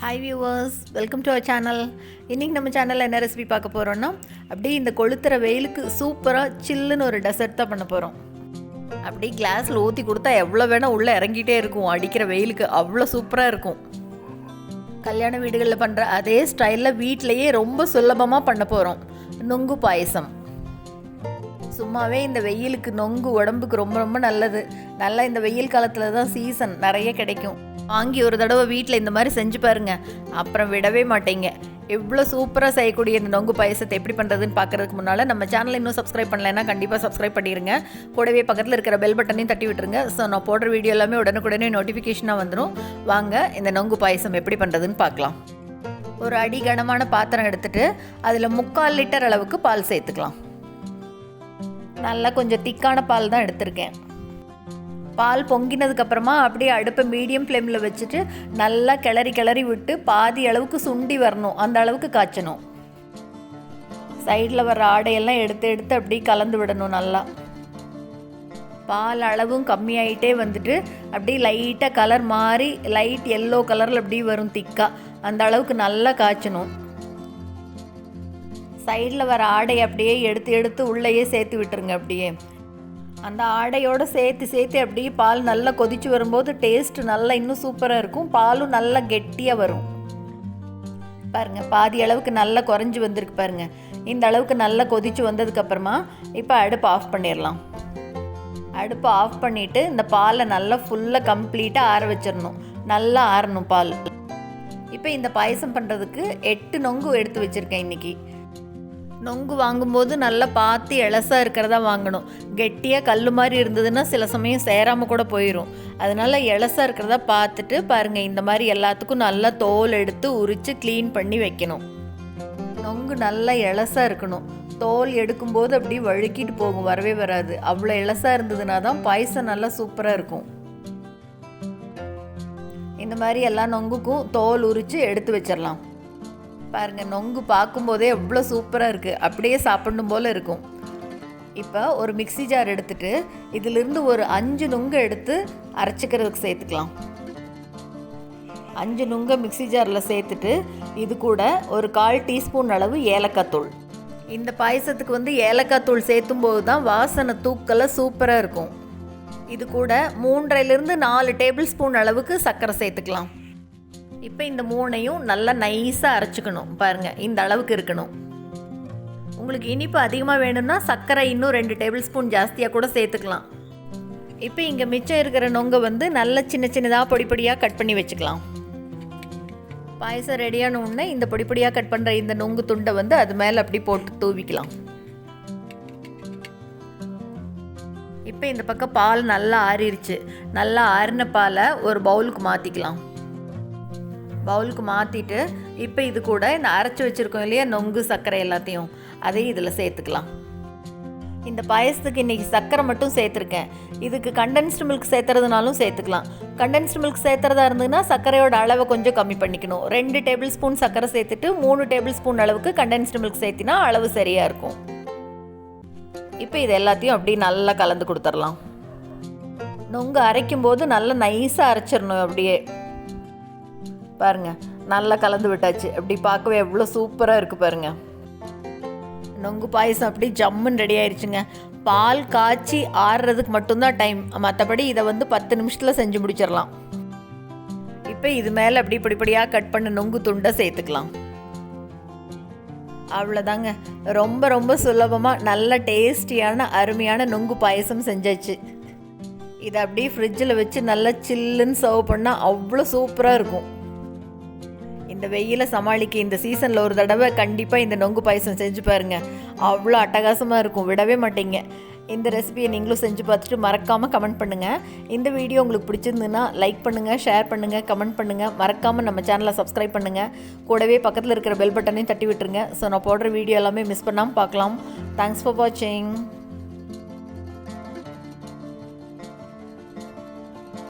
Hi viewers welcome to our channel இன்றைக்கி நம்ம சேனலில் என்ன ரெசிபி பார்க்க போகிறோன்னா அப்படியே இந்த கொளுத்துற வெயிலுக்கு சூப்பராக சில்லுன்னு ஒரு டெசர்ட் தான் பண்ண போகிறோம் அப்படியே கிளாஸில் ஊற்றி கொடுத்தா எவ்வளோ வேணால் உள்ளே இறங்கிட்டே இருக்கும். அடிக்கிற வெயிலுக்கு அவ்வளோ சூப்பராக இருக்கும். கல்யாண வீடுகளில் பண்ணுற அதே ஸ்டைலில் வீட்டிலையே ரொம்ப சுலபமாக பண்ண போகிறோம் நொங்கு பாயசம். சும்மாவே இந்த வெயிலுக்கு நொங்கு உடம்புக்கு ரொம்ப ரொம்ப நல்லது. நல்லா இந்த வெயில் காலத்தில் தான் சீசன் நிறைய கிடைக்கும். வாங்கி ஒரு தடவை வீட்டில் இந்த மாதிரி செஞ்சு பாருங்க. அப்புறம் விடவே மாட்டீங்க. எவ்வளோ சூப்பராக செய்யக்கூடிய இந்த நொங்கு பாயசத்தை எப்படி பண்ணுறதுன்னு பார்க்கறதுக்கு முன்னால் நம்ம சேனலை இன்னும் சப்ஸ்கிரைப் பண்ணலைன்னா கண்டிப்பாக சப்ஸ்கிரைப் பண்ணிடுங்க கூடவே பக்கத்தில் இருக்கிற பெல் பட்டனையும் தட்டி விட்டுருங்க. ஸோ நான் போடுற வீடியோ எல்லாமே உடனுக்குடனே நோட்டிஃபிகேஷனாக வந்துடும் வாங்க இந்த நொங்கு பாயசம் எப்படி பண்ணுறதுன்னு பார்க்கலாம் ஒரு அடி கனமான பாத்திரம் எடுத்துட்டு அதில் முக்கால் லிட்டர் அளவுக்கு பால் சேர்த்துக்கலாம். நல்லா கொஞ்சம் திக்கான பால் தான் எடுத்திருக்கேன். பால் பொங்கினதுக்கு அப்புறமா அப்படியே அடுப்பை மீடியம் ஃப்ளேமில் வச்சுட்டு நல்லா கிளறி கிளறி விட்டு பாதி அளவுக்கு சுண்டி வரணும். அந்த அளவுக்கு காய்ச்சணும். சைடில் வர ஆடையெல்லாம் எடுத்து எடுத்து அப்படியே கலந்து விடணும் நல்லா. பால் அளவும் கம்மியாயிட்டே வந்துட்டு அப்படியே லைட்டாக கலர் மாறி லைட் எல்லோ கலரில் அப்படியே வரும் திக்காக அந்த அளவுக்கு நல்லா காய்ச்சணும். சைடில் வர ஆடை அப்படியே எடுத்து எடுத்து உள்ளேயே சேர்த்து விட்டுருங்க அப்படியே. அந்த ஆடையோடு சேர்த்து சேர்த்து அப்படியே பால் நல்லா கொதிச்சு வரும்போது டேஸ்ட் நல்லா இன்னும் சூப்பராக இருக்கும். பாலும் நல்லா கெட்டியாக வரும். பாருங்கள் பாதி அளவுக்கு நல்லா குறைஞ்சி வந்திருக்கு பாருங்கள் இந்த அளவுக்கு நல்லா கொதிச்சு வந்ததுக்கப்புறமா இப்போ அடுப்பு ஆஃப் பண்ணிடலாம். அடுப்பை ஆஃப் பண்ணிவிட்டு இந்த பாலை நல்லா ஃபுல்லாக கம்ப்ளீட்டாக ஆற வச்சிடணும். நல்லா ஆறணும் பால். இப்போ இந்த பாயசம் பண்ணுறதுக்கு எட்டு நொங்கு எடுத்து வச்சுருக்கேன் இன்றைக்கி நொங்கு வாங்கும்போது நல்லா பார்த்து இலசாக இருக்கிறதா வாங்கணும். கெட்டியாக கல் மாதிரி இருந்ததுன்னா சில சமயம் சேராமல் கூட போயிடும் அதனால இலசாக இருக்கிறதா பார்த்துட்டு பாருங்கள் இந்த மாதிரி எல்லாத்துக்கும் நல்லா தோல் எடுத்து உரித்து க்ளீன் பண்ணி வைக்கணும். நொங்கு நல்லா இலசாக இருக்கணும். தோல் எடுக்கும்போது அப்படியே வழுக்கிட்டு போகும் வரவே வராது. அவ்வளோ இலசாக இருந்ததுனா தான் பாயசம் நல்லா சூப்பராக இருக்கும். இந்த மாதிரி எல்லா நொங்குக்கும் தோல் உரித்து எடுத்து வச்சிடலாம். பாருங்க நொங்கு பார்க்கும்போதே எவ்வளோ சூப்பராக இருக்குது அப்படியே சாப்பிடணும் போல் இருக்கும். இப்போ ஒரு மிக்ஸி ஜார் எடுத்துட்டு இதிலிருந்து ஒரு அஞ்சு நுங்கு எடுத்து அரைச்சிக்கிறதுக்கு சேர்த்துக்கலாம். அஞ்சு நுங்கை மிக்ஸி ஜாரில் சேர்த்துட்டு இது கூட ஒரு கால் டீஸ்பூன் அளவு ஏலக்காய் தூள். இந்த பாயசத்துக்கு வந்து ஏலக்காய் தூள் சேர்த்தும் போது தான் வாசனை தூக்கலாக சூப்பராக இருக்கும். இது கூட மூன்றையிலிருந்து நாலு டேபிள் ஸ்பூன் அளவுக்கு சர்க்கரை சேர்த்துக்கலாம். இப்போ இந்த மூணையும் நல்லா நைஸாக அரைச்சிக்கணும். பாருங்கள் இந்த அளவுக்கு இருக்கணும். உங்களுக்கு இனிப்பு அதிகமாக வேணும்னா சர்க்கரை இன்னும் ரெண்டு டேபிள் ஸ்பூன் ஜாஸ்தியாக கூட சேர்த்துக்கலாம். இப்போ இங்கே மிச்சம் இருக்கிற நொங்கை வந்து நல்ல சின்ன சின்னதாக பொடி பொடியாக கட் பண்ணி வச்சுக்கலாம். பாயசம் ரெடியான உடனே இந்த பொடி பொடியாக கட் பண்ணுற இந்த நொங்கு துண்டை வந்து அது மேலே அப்படி போட்டு தூவிக்கலாம். இப்போ இந்த பக்கம் பால் நல்லா ஆறிடுச்சு நல்லா ஆறின பாலை ஒரு பவுலுக்கு மாற்றிக்கலாம் பவுலுக்கு மாற்றிட்டு இப்போ இது கூட இந்த அரைச்சி வச்சுருக்கோம் இல்லையா? நொங்கு சர்க்கரை எல்லாத்தையும். அதையும் இதில் சேர்த்துக்கலாம். இந்த பாயசத்துக்கு இன்றைக்கி சர்க்கரை மட்டும் சேர்த்துருக்கேன். இதுக்கு கண்டென்ஸ்டு மில்க் சேர்த்துறதுனாலும் சேர்த்துக்கலாம். கண்டென்ஸ்டு மில்க் சேர்த்துறதா இருந்ததுன்னா சர்க்கரையோட அளவை கொஞ்சம் கம்மி பண்ணிக்கணும். ரெண்டு டேபிள் ஸ்பூன் சர்க்கரை சேர்த்துட்டு மூணு டேபிள் ஸ்பூன் அளவுக்கு கண்டென்ஸ்டு மில்க் சேர்த்தினா அளவு சரியாக இருக்கும். இப்போ இது எல்லாத்தையும் அப்படியே நல்லா கலந்து கொடுத்துடலாம். நொங்கு அரைக்கும் போது நல்லா நைஸாக அரைச்சிடணும் அப்படியே. பாருங்க நல்லா கலந்து விட்டாச்சு. அப்படி பார்க்கவே எவ்வளோ சூப்பராக இருக்குது பாருங்க. நொங்கு பாயசம் அப்படி ஜம்முன்னு ரெடி ஆயிடுச்சுங்க பால் காய்ச்சி ஆறுறதுக்கு மட்டும்தான் டைம் மற்றபடி இதை வந்து பத்து நிமிஷத்தில் செஞ்சு முடிச்சிடலாம். இப்போ இது மேலே அப்படி படிப்படியாக கட் பண்ண நொங்கு துண்டை சேர்த்துக்கலாம். அவ்வளோதாங்க ரொம்ப ரொம்ப சுலபமாக நல்ல டேஸ்டியான அருமையான நொங்கு பாயசம் செஞ்சாச்சு. இதை அப்படியே ஃப்ரிட்ஜில் வச்சு நல்லா சில்லுன்னு சர்வ் பண்ணால் அவ்வளோ சூப்பராக இருக்கும். இந்த வெயிலை சமாளிக்க இந்த சீசனில் ஒரு தடவை கண்டிப்பாக இந்த நொங்கு பாயசம் செஞ்சு பாருங்கள் அவ்வளோ அட்டகாசமாக இருக்கும். விடவே மாட்டீங்க. இந்த ரெசிபியை நீங்களும் செஞ்சு பார்த்துட்டு மறக்காமல் கமெண்ட் பண்ணுங்கள் இந்த வீடியோ உங்களுக்கு பிடிச்சிருந்துன்னா லைக் பண்ணுங்கள் ஷேர் பண்ணுங்கள் கமெண்ட் பண்ணுங்கள் மறக்காமல் நம்ம சேனலை சப்ஸ்கிரைப் பண்ணுங்கள் கூடவே பக்கத்தில் இருக்கிற பெல் பட்டனையும் தட்டி விட்டுருங்க. ஸோ நான் போடுற வீடியோ எல்லாமே மிஸ் பண்ணாமல் பார்க்கலாம். தேங்க்ஸ் ஃபார் வாட்சிங்